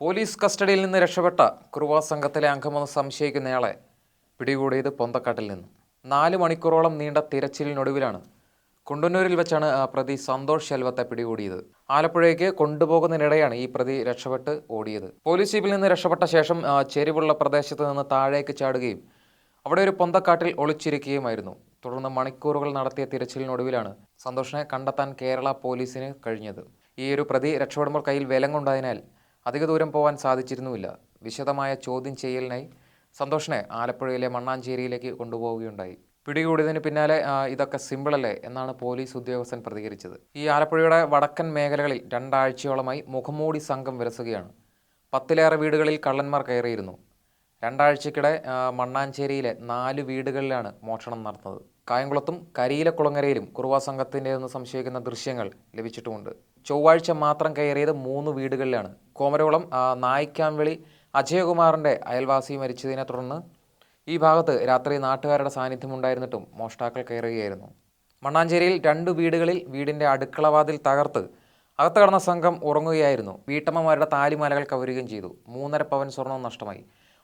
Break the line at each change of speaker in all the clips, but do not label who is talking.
Police കസ്റ്റഡിയിൽ നിന്ന് രക്ഷപ്പെട്ട കുറുവ സംഘത്തിലെ അംഗമെന്ന് സംശയിക്കുന്നയാളെ പിടികൂടിയത് പൊന്തക്കാട്ടിൽ നിന്ന്. നാല് മണിക്കൂറോളം നീണ്ട തിരച്ചിലിനൊടുവിലാണ് കുണ്ടന്നൂരിൽ വെച്ചാണ് പ്രതി സന്തോഷ് ശെൽവത്തെ പിടികൂടിയത്. ആലപ്പുഴയ്ക്ക് കൊണ്ടുപോകുന്നതിനിടെയാണ് ഈ പ്രതി രക്ഷപ്പെട്ട് ഓടിയത്. പോലീസ് ജീപ്പിൽ നിന്ന് രക്ഷപ്പെട്ട ശേഷം ചെരുവുള്ള പ്രദേശത്ത് നിന്ന് താഴേക്ക് ചാടുകയും അവിടെ ഒരു പൊന്തക്കാട്ടിൽ ഒളിച്ചിരിക്കുകയുമായിരുന്നു. തുടർന്ന് മണിക്കൂറുകൾ നടത്തിയ തിരച്ചിലിനൊടുവിലാണ് സന്തോഷിനെ കണ്ടെത്താൻ കേരള പോലീസിന് കഴിഞ്ഞത്. ഈ ഒരു പ്രതി രക്ഷപ്പെടുമ്പോൾ കയ്യിൽ വിലങ്ങുണ്ടായതിനാൽ അധിക ദൂരം പോകാൻ സാധിച്ചിരുന്നുമില്ല. വിശദമായ ചോദ്യം ചെയ്യലിനായി സന്തോഷിനെ ആലപ്പുഴയിലെ മണ്ണാഞ്ചേരിയിലേക്ക് കൊണ്ടുപോവുകയുണ്ടായി. പിടികൂടിയതിന് പിന്നാലെ ഇതൊക്കെ സിമ്പിളല്ലേ എന്നാണ് പോലീസ് ഉദ്യോഗസ്ഥൻ പ്രതികരിച്ചത്. ഈ ആലപ്പുഴയുടെ വടക്കൻ മേഖലകളിൽ രണ്ടാഴ്ചയോളമായി മുഖംമൂടി സംഘം വിലസുകയാണ് പത്തിലേറെ വീടുകളിൽ കള്ളന്മാർ കയറിയിരുന്നു. രണ്ടാഴ്ചക്കിടെ മണ്ണാഞ്ചേരിയിലെ നാല് വീടുകളിലാണ് മോഷണം നടന്നത്. കായംകുളത്തും കരിയിലക്കുളങ്ങരയിലും കുറുവാ സംഘത്തിന്റെതെന്ന് സംശയിക്കുന്ന ദൃശ്യങ്ങൾ ലഭിച്ചിട്ടുമുണ്ട്. ചൊവ്വാഴ്ച മാത്രം കയറിയത് മൂന്ന് വീടുകളിലാണ്. കോമരകുളം നായിക്കാംവിളി അജയകുമാറിന്റെ അയൽവാസി മരിച്ചതിനെ തുടർന്ന് ഈ ഭാഗത്ത് രാത്രി നാട്ടുകാരുടെ സാന്നിധ്യം ഉണ്ടായിരുന്നിട്ടും മോഷ്ടാക്കൾ കയറുകയായിരുന്നു. മണ്ണാഞ്ചേരിയിൽ രണ്ട് വീടുകളിൽ വീടിന്റെ അടുക്കളവാതിൽ തകർത്ത് അകത്ത് കടന്ന സംഘം ഉറങ്ങുകയായിരുന്നു. വീട്ടമ്മമാരുടെ താലിമാലകൾ കവരുകയും ചെയ്തു. മൂന്നര പവൻ സ്വർണവും നഷ്ടമായി.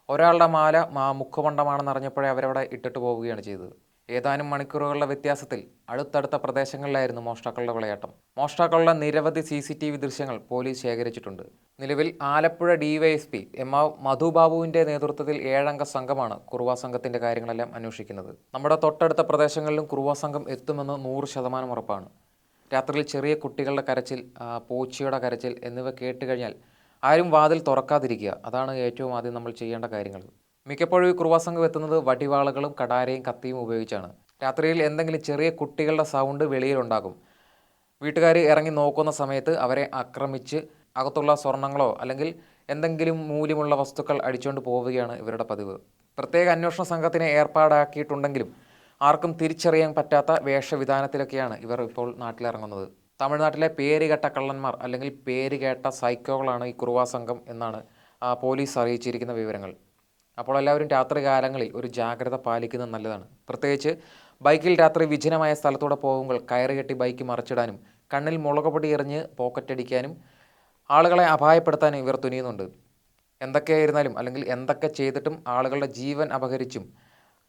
ഒരാളുടെ മാല മുഖമണ്ഡമാണെന്ന് അറിഞ്ഞപ്പോഴേ അവരവിടെ ഇട്ടിട്ട് പോവുകയാണ് ചെയ്തത്. ഏതാനും മണിക്കൂറുകളുടെ വ്യത്യാസത്തിൽ അടുത്തടുത്ത പ്രദേശങ്ങളിലായിരുന്നു മോഷ്ടാക്കളുടെ വിളയാട്ടം. മോഷ്ടാക്കളുടെ നിരവധി സി സി ടി വി ദൃശ്യങ്ങൾ പോലീസ് ശേഖരിച്ചിട്ടുണ്ട്. നിലവിൽ ആലപ്പുഴ ഡിവൈഎസ്പി എം ആ മധുബാബുവിന്റെ നേതൃത്വത്തിൽ ഏഴംഗ സംഘമാണ് കുറുവാ സംഘത്തിന്റെ കാര്യങ്ങളെല്ലാം അന്വേഷിക്കുന്നത്. നമ്മുടെ തൊട്ടടുത്ത പ്രദേശങ്ങളിലും കുറുവാ സംഘം എത്തുമെന്ന് നൂറ് ശതമാനം ഉറപ്പാണ്. രാത്രിയിൽ ചെറിയ കുട്ടികളുടെ കരച്ചിൽ പൂച്ചയുടെ കരച്ചിൽ എന്നിവ കേട്ട് കഴിഞ്ഞാൽ ആരും വാതിൽ തുറക്കാതിരിക്കുക. അതാണ് ഏറ്റവും ആദ്യം നമ്മൾ ചെയ്യേണ്ട കാര്യങ്ങൾ. മിക്കപ്പോഴും ഈ കുറുവാ സംഘം എത്തുന്നത് വടിവാളകളും കടാരയും കത്തിയും ഉപയോഗിച്ചാണ്. രാത്രിയിൽ എന്തെങ്കിലും ചെറിയ കുട്ടികളുടെ സൗണ്ട് വെളിയിലുണ്ടാകും. വീട്ടുകാർ ഇറങ്ങി നോക്കുന്ന സമയത്ത് അവരെ ആക്രമിച്ച് അകത്തുള്ള സ്വർണങ്ങളോ അല്ലെങ്കിൽ എന്തെങ്കിലും മൂല്യമുള്ള വസ്തുക്കൾ അടിച്ചുകൊണ്ട് പോവുകയാണ് ഇവരുടെ പതിവ്. പ്രത്യേക അന്വേഷണ സംഘത്തിനെ ഏർപ്പാടാക്കിയിട്ടുണ്ടെങ്കിലും ആർക്കും തിരിച്ചറിയാൻ പറ്റാത്ത വേഷവിധാനത്തിലൊക്കെയാണ് ഇവർ ഇപ്പോൾ നാട്ടിലിറങ്ങുന്നത്. തമിഴ്നാട്ടിലെ പേരുകെട്ട കള്ളന്മാർ അല്ലെങ്കിൽ പേരുകേട്ട സൈക്കോകളാണ് ഈ കുറുവാ സംഘം എന്നാണ് പോലീസ് അറിയിച്ചിരിക്കുന്ന വിവരങ്ങൾ. അപ്പോൾ എല്ലാവരും രാത്രി കാലങ്ങളിൽ ഒരു ജാഗ്രത പാലിക്കുന്നത് നല്ലതാണ്. പ്രത്യേകിച്ച് ബൈക്കിൽ രാത്രി വിജനമായ സ്ഥലത്തൂടെ പോകുമ്പോൾ കയറ് കെട്ടി ബൈക്ക് മറിച്ചിടാനും കണ്ണിൽ മുളകുപൊടി എറിഞ്ഞ് പോക്കറ്റടിക്കാനും ആളുകളെ അപായപ്പെടുത്താനും ഇവർ തുനിയുന്നുണ്ട്. എന്തൊക്കെയായിരുന്നാലും അല്ലെങ്കിൽ എന്തൊക്കെ ചെയ്തിട്ടും ആളുകളുടെ ജീവൻ അപഹരിച്ചും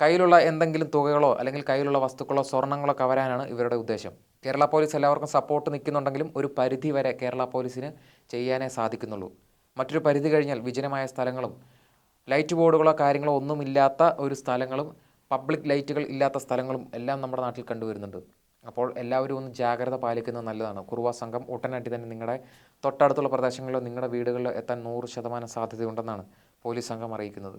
കയ്യിലുള്ള എന്തെങ്കിലും തുകകളോ അല്ലെങ്കിൽ കയ്യിലുള്ള വസ്തുക്കളോ സ്വർണങ്ങളോ കവരാനാണ് ഇവരുടെ ഉദ്ദേശം. കേരള പോലീസ് എല്ലാവർക്കും സപ്പോർട്ട് നിൽക്കുന്നുണ്ടെങ്കിലും ഒരു പരിധി വരെ കേരള പോലീസിന് ചെയ്യാനേ സാധിക്കുന്നുള്ളൂ. മറ്റൊരു പരിധി കഴിഞ്ഞാൽ വിജനമായ സ്ഥലങ്ങളും ലൈറ്റ് ബോർഡുകളോ കാര്യങ്ങളോ ഒന്നുമില്ലാത്ത ഒരു സ്ഥലങ്ങളും പബ്ലിക് ലൈറ്റുകൾ ഇല്ലാത്ത സ്ഥലങ്ങളും എല്ലാം നമ്മുടെ നാട്ടിൽ കണ്ടുവരുന്നുണ്ട്. അപ്പോൾ എല്ലാവരും ഒന്ന് ജാഗ്രത പാലിക്കുന്നത് നല്ലതാണ്. കുറുവ സംഘം ഉടനടി തന്നെ നിങ്ങളുടെ തൊട്ടടുത്തുള്ള പ്രദേശങ്ങളിലോ നിങ്ങളുടെ വീടുകളിലോ എത്താൻ നൂറ് ശതമാനം സാധ്യതയുണ്ടെന്നാണ് പോലീസ് സംഘം അറിയിക്കുന്നത്.